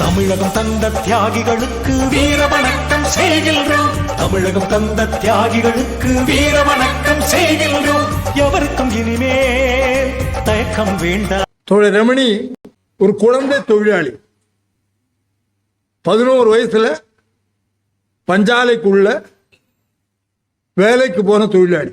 தமிழகம் தந்த தியாகிகளுக்கு வீர வணக்கம் செய்கின்றோம். தமிழகம் தந்த தியாகிகளுக்கு வீர வணக்கம் செய்கின்றோம். எவருக்கும் இனிமேல் தயக்கம் வேண்டாம் தோழர் ரமணி ஒரு குழந்தை தொழிலாளி. பதினோரு வயசுல பஞ்சாலைக்குள்ள வேலைக்கு போன தொழிலாளி.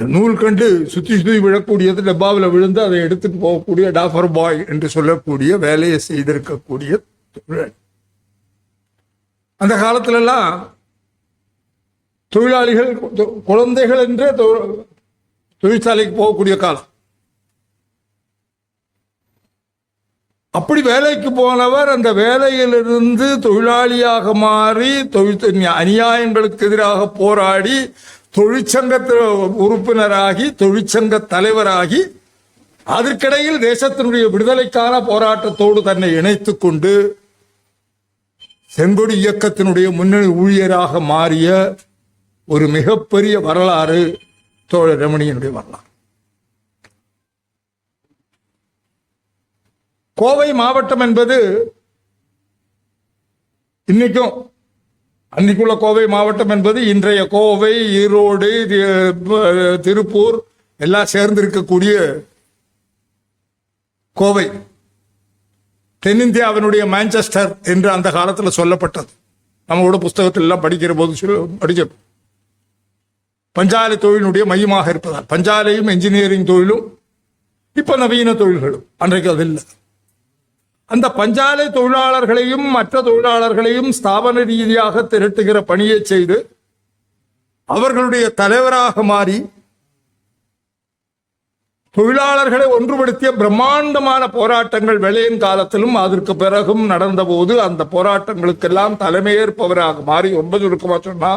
நூல் கண்டு சுத்தி சுற்றி விழக்கூடியது டப்பாவில் விழுந்து அதை எடுத்துட்டு போகக்கூடிய டாஃபர் பாய் என்று சொல்லக்கூடிய வேலையை செய்திருக்கக்கூடிய தொழிலாளி. அந்த காலத்துல எல்லாம் தொழிலாளிகள் குழந்தைகள் என்றே தொழிற்சாலைக்கு போகக்கூடிய காலம். அப்படி வேலைக்கு போனவர் அந்த வேலையிலிருந்து தொழிலாளியாக மாறி தொழில் அநியாயங்களுக்கு எதிராக போராடி தொழிற்சங்கத்தில் உறுப்பினராகி தொழிற்சங்க தலைவராகி அதற்கிடையில் தேசத்தினுடைய விடுதலைக்கான போராட்டத்தோடு தன்னை இணைத்துக் கொண்டு செங்கொடி இயக்கத்தினுடைய முன்னணி ஊழியராக மாறிய ஒரு மிகப்பெரிய வரலாறு தோழர் ரமணியனுடைய வரலாறு. கோவை மாவட்டம் என்பது இன்னைக்கும் அன்னைக்குள்ள கோவை மாவட்டம் என்பது இன்றைய கோவை ஈரோடு தி- திருப்பூர் எல்லாம் சேர்ந்து இருக்கக்கூடிய கோவை. தென்னிந்தியாவினுடைய மான்செஸ்டர் என்று அந்த காலத்தில் சொல்லப்பட்டது. நம்மளோட புஸ்தகத்தில் எல்லாம் படிக்கிற போது சொல்ல- படிச்சோம் பஞ்சாலை தொழிலினுடைய மையமாக இருப்பதால் பஞ்சாலையும் என்ஜினியரிங் தொழிலும் இப்ப நவீன தொழில்களும் அன்றைக்கு அது இல்லை. அந்த பஞ்சாலை தொழிலாளர்களையும் மற்ற தொழிலாளர்களையும் ஸ்தாபன ரீதியாக திரட்டுகிற பணியை செய்து அவர்களுடைய தலைவராக மாறி தொழிலாளர்களை ஒன்றுபடுத்திய பிரம்மாண்டமான போராட்டங்கள் வெள்ளையன் காலத்திலும் அதற்கு பிறகும் நடந்தபோது அந்த போராட்டங்களுக்கெல்லாம் தலைமையேற்பவராக மாறி ஒன்பது இருக்குமா சொன்னா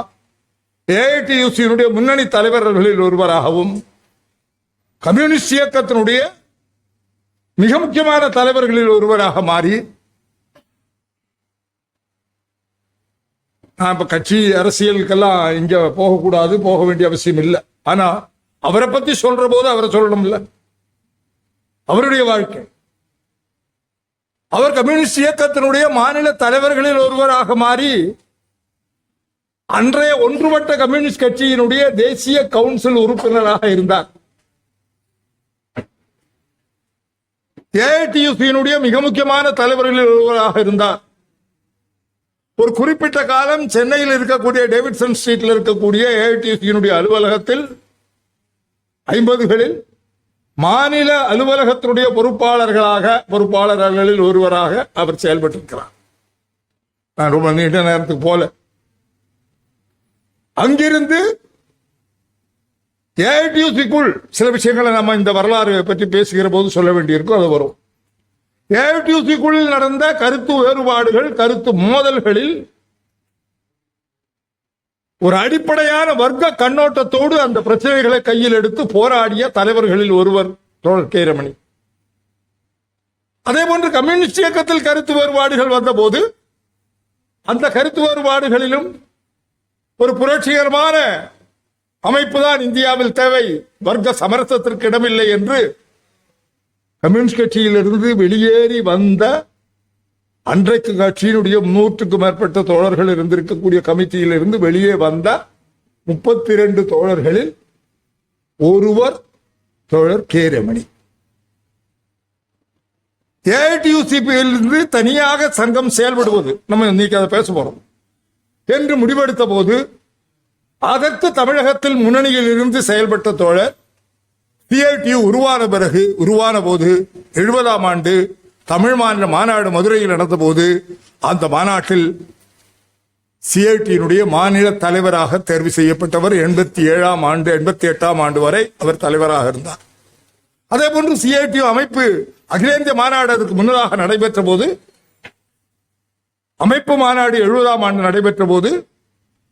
ஏஐடியூசியினுடைய முன்னணி தலைவர்களில் ஒருவராகவும் கம்யூனிஸ்ட் இயக்கத்தினுடைய மிக முக்கியமான தலைவர்களில் ஒருவராக மாறி நான் இப்ப கட்சி அரசியலுக்கெல்லாம் இங்க போகக்கூடாது போக வேண்டிய அவசியம் இல்லை. ஆனா அவரை பத்தி சொல்ற போது அவரை சொல்லணும்ல. அவருடைய வாழ்க்கை. அவர் கம்யூனிஸ்ட் இயக்கத்தினுடைய மாநில தலைவர்களில் ஒருவராக மாறி அன்றைய ஒன்றுபட்ட கம்யூனிஸ்ட் கட்சியினுடைய தேசிய கவுன்சில் உறுப்பினராக இருந்தார். ஏஐடியுசியினுடைய மிக முக்கியமான தலைவர்களில் ஒருவராக இருந்தார். ஒரு குறிப்பிட்ட காலம் சென்னையில் இருக்கக்கூடிய டேவிட்சன் ஸ்ட்ரீட்ல இருக்கக்கூடிய ஏஐடியுசியினுடைய அலுவலகத்தில் ஐம்பதுகளில் மாநில அலுவலகத்தினுடைய பொறுப்பாளர்களாக பொறுப்பாளர்களில் ஒருவராக அவர் செயல்பட்டிருக்கிறார். நான் ரொம்ப நீண்ட நேரத்துக்கு போல. அங்கிருந்து ஏஐடியூசிக்குள் சில விஷயங்களை நம்ம இந்த வரலாறு பற்றி பேசுகிற போது சொல்ல வேண்டியிருக்கும் அது வரும். ஏஐடியூசிக்குள் நடந்த கருத்து வேறுபாடுகள் கருத்து மோதல்களில் ஒரு அடிப்படையான வர்க்க கண்ணோட்டத்தோடு அந்த பிரச்சனைகளை கையில் எடுத்து போராடிய தலைவர்களில் ஒருவர் தோழர் கேரமணி அதே போன்று கம்யூனிஸ்ட் இயக்கத்தில் கருத்து வேறுபாடுகள் வந்தபோது அந்த கருத்து வேறுபாடுகளிலும் ஒரு புரட்சிகரமான அமைப்பு தான் இந்தியாவில் தேவை. வர்க்க சமரசத்திற்கு இடமில்லை என்று கம்யூனிஸ்ட் கட்சியிலிருந்து வெளியேறி வந்த அன்றைக்கு கட்சியினுடைய நூற்றுக்கும் மேற்பட்ட தோழர்கள் இருந்திருக்கக்கூடிய கமிட்டியிலிருந்து வெளியே வந்த முப்பத்தி இரண்டு தோழர்களில் ஒருவர் தோழர் கே ரமணி. ஏடியூசிபியிலிருந்து தனியாக சங்கம் செயல்படுவது. நம்ம இன்னைக்கு அதை பேச போறோம். என்று முடிவெடுத்த போது அதற்கு தமிழகத்தில் முன்னணியில் இருந்து செயல்பட்ட தோழர் சிஐடியு உருவான பிறகு உருவான போது எழுபதாம் ஆண்டு தமிழ் மாநில மாநாடு மதுரையில் நடந்தபோது அந்த மாநாட்டில் சிஐடியினுடைய மாநில தலைவராக தேர்வு செய்யப்பட்டவர் எண்பத்தி ஏழாம் ஆண்டு எண்பத்தி எட்டாம் ஆண்டு வரை அவர் தலைவராக இருந்தார். அதே போன்று சிஐடியு அமைப்பு அகிலேந்திய மாநாடு அதற்கு முன்னதாக நடைபெற்ற போது அமைப்பு மாநாடு எழுபதாம் ஆண்டு நடைபெற்ற போது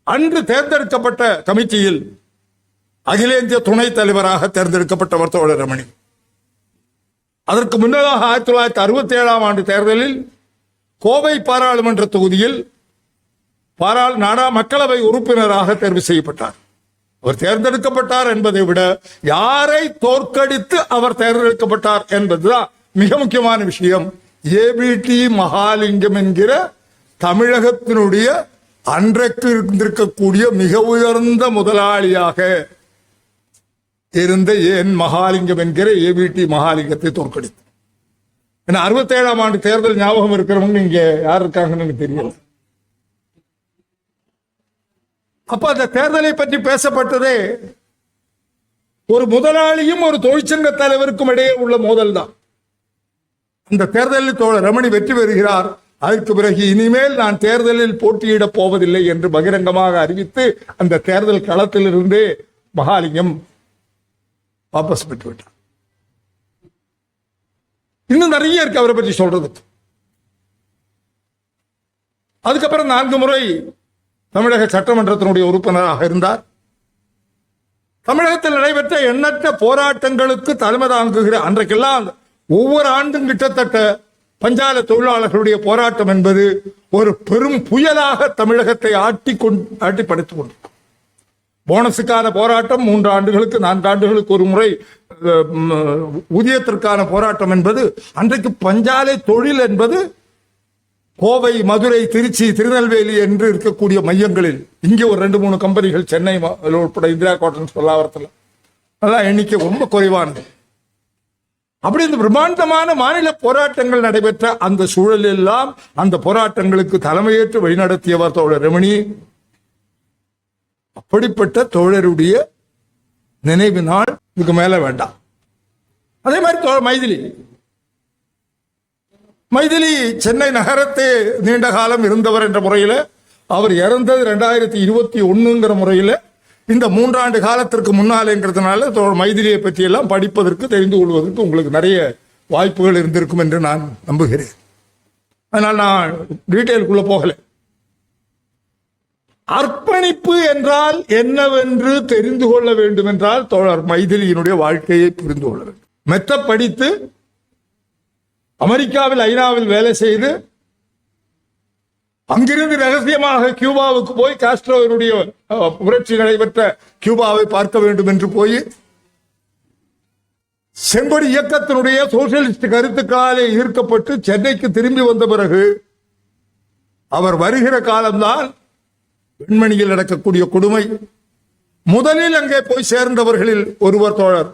அன்று தேர்ந்தெடுக்கப்பட்ட கமிட்டியில் அகில இந்திய துணைத் தலைவராக தேர்ந்தெடுக்கப்பட்டவர் தோழர் ரமணி. அதற்கு முன்னதாக ஆயிரத்தி தொள்ளாயிரத்தி அறுபத்தி ஏழாம் ஆண்டு தேர்தலில் கோவை பாராளுமன்ற தொகுதியில் பாராள் நாடா மக்களவை உறுப்பினராக தேர்வு செய்யப்பட்டார். அவர் தேர்ந்தெடுக்கப்பட்டார் என்பதை விட யாரை தோற்கடித்து அவர் தேர்ந்தெடுக்கப்பட்டார் என்பதுதான் மிக முக்கியமான விஷயம். ஏபிடி மகாலிங்கம் என்கிற தமிழகத்தினுடைய அன்றைக்கு இருந்திருக்கக்கூடிய மிக உயர்ந்த முதலாளியாக இருந்த ஏன் மகாலிங்கம் என்கிற ஏபிடி மகாலிங்கத்தை தோற்கடித்து ஏன்னா அறுபத்தேழாம் ஆண்டு தேர்தல் ஞாபகம் இருக்கிறவங்க இங்க யார் இருக்காங்கன்னு எனக்கு தெரியல. அப்ப அந்த தேர்தலை பற்றி பேசப்பட்டதே ஒரு முதலாளியும் ஒரு தொழிற்சங்க தலைவருக்கும் இடையே உள்ள மோதல் தான் அந்த தேர்தலில் தோழர் ரமணி வெற்றி பெறுகிறார். அதற்கு பிறகு இனிமேல் நான் தேர்தலில் போட்டியிடப் போவதில்லை என்று பகிரங்கமாக அறிவித்து அந்த தேர்தல் களத்திலிருந்தே மகாலிங்கம் வாபஸ் பெற்று விட்டார். இன்னும் நிறைய இருக்கு அவரை பற்றி சொல்றது அதுக்கப்புறம் நான்கு முறை தமிழக சட்டமன்றத்தினுடைய உறுப்பினராக இருந்தார். தமிழகத்தில் நடைபெற்ற எண்ணற்ற போராட்டங்களுக்கு தலைமை தாங்குகிற அன்றைக்கெல்லாம் ஒவ்வொரு ஆண்டும் கிட்டத்தட்ட பஞ்சால தொழிலாளர்களுடைய போராட்டம் என்பது ஒரு பெரும் புயலாக தமிழகத்தை ஆட்டி கொண்டு ஆட்டி படைத்துக் கொண்டிருக்கும் போனஸுக்கான போராட்டம் மூன்று ஆண்டுகளுக்கு நான்கு ஆண்டுகளுக்கு ஒரு முறை ஊதியத்திற்கான போராட்டம் என்பது அன்றைக்கு பஞ்சாலை தொழில் என்பது கோவை மதுரை திருச்சி திருநெல்வேலி என்று இருக்கக்கூடிய மையங்களில். இங்கே ஒரு ரெண்டு மூணு கம்பெனிகள் சென்னை உட்பட இந்திரா காட்டன் சொல்லாவரத்தில். அதான் எண்ணிக்கை ரொம்ப குறைவானது. அப்படி இந்த பிரம்மாண்டமான மாநில போராட்டங்கள் நடைபெற்ற அந்த சூழலெல்லாம் எல்லாம் அந்த போராட்டங்களுக்கு தலைமையேற்று வழிநடத்தியவர் தோழர் ரமணி. அப்படிப்பட்ட தோழருடைய நினைவு நாள் இதுக்கு மேல வேண்டாம். அதே மாதிரி தோழர் மைதிலி. மைதிலி சென்னை நகரத்தை நீண்ட காலம் இருந்தவர் என்ற முறையில் அவர் இறந்தது ரெண்டாயிரத்தி இருபத்தி ஒண்ணுங்கிற முறையில் இந்த மூன்றாண்டு காலத்திற்கு முன்னாலேங்கிறதுனால தோழர் மைதிலியை பற்றியெல்லாம் படிப்பதற்கு தெரிந்து கொள்வதற்கு உங்களுக்கு நிறைய வாய்ப்புகள் இருந்திருக்கும் என்று நான் நம்புகிறேன். அதனால் நான் டீட்டெயிலுக்குள்ள போகல. அர்ப்பணிப்பு என்றால் என்னவென்று தெரிந்து கொள்ள வேண்டும் என்றால் தோழர் மைதிலியினுடைய வாழ்க்கையை புரிந்து கொள்ள வேண்டும். மெத்த படித்து அமெரிக்காவில் ஐநாவில் வேலை செய்து அங்கிருந்து ரகசியமாக கியூபாவுக்கு போய் காஸ்ட்ரோவினுடைய புரட்சி நடைபெற்ற கியூபாவை பார்க்க வேண்டும் என்று போய் செம்படி இயக்கத்தினுடைய சோசியலிஸ்ட் கருத்துக்களாலே ஈர்க்கப்பட்டு சென்னைக்கு திரும்பி வந்த பிறகு அவர் வருகிற காலம்தான் வெண்மணியில் நடக்கக்கூடிய கொடுமை. முதலில் அங்கே போய் சேர்ந்தவர்களில் ஒருவர் தோழர்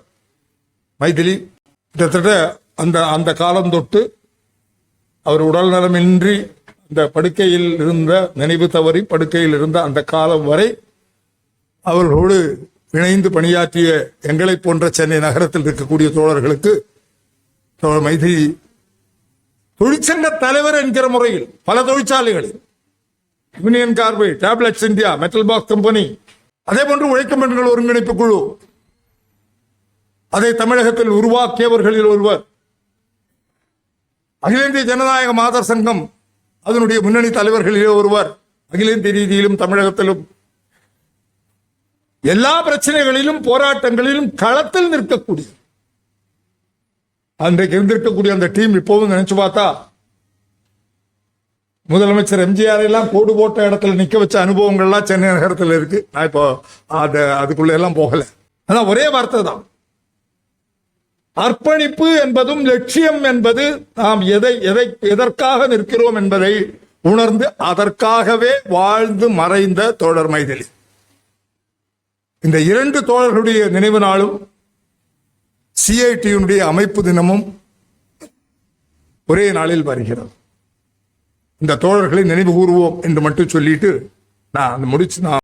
மைதிலி. கிட்டத்தட்ட அந்த அந்த காலம் தொட்டு அவர் உடல் இந்த படுக்கையில் இருந்த நினைவு தவறி படுக்கையில் இருந்த அந்த காலம் வரை அவர்களோடு இணைந்து பணியாற்றிய எங்களை போன்ற சென்னை நகரத்தில் இருக்கக்கூடிய தோழர்களுக்கு தோழர் மைதி தொழிற்சங்க தலைவர் என்கிற முறையில் பல தொழிற்சாலைகளில் Union Carbide Tablets India Metal Box company அதே போன்று உழைக்கும் பெண்கள் ஒருங்கிணைப்பு குழு அதை தமிழகத்தில் உருவாக்கியவர்களில் ஒருவர் அகில இந்திய ஜனநாயக மாதர் சங்கம் அதனுடைய முன்னணி தலைவர்களிலே ஒருவர் அகில இந்திய ரீதியிலும் தமிழகத்திலும். எல்லா பிரச்சனைகளிலும் போராட்டங்களிலும் களத்தில் நிற்கக்கூடிய அன்றைக்கு இருந்திருக்கக்கூடிய அந்த டீம் இப்போவும் நினைச்சு பார்த்தா முதலமைச்சர் எம்ஜிஆர் எல்லாம் கோடு போட்ட இடத்துல நிக்க வச்ச அனுபவங்கள்லாம் சென்னை நகரத்தில் இருக்கு. நான் இப்போ அது அதுக்குள்ள எல்லாம் போகல. அதான் ஒரே வார்த்தை தான். அர்ப்பணிப்பு என்பதும் லட்சியம் என்பது நாம் எதை எதை எதற்காக நிற்கிறோம் என்பதை உணர்ந்து அதற்காகவே வாழ்ந்து மறைந்த தோழர் மைதிலி. இந்த இரண்டு தோழர்களுடைய நினைவு நாளும் சிஐடியுடைய அமைப்பு தினமும் ஒரே நாளில் வருகிறது. இந்த தோழர்களை நினைவு கூறுவோம் என்று மட்டும் சொல்லிட்டு நான் முடிச்சு நான்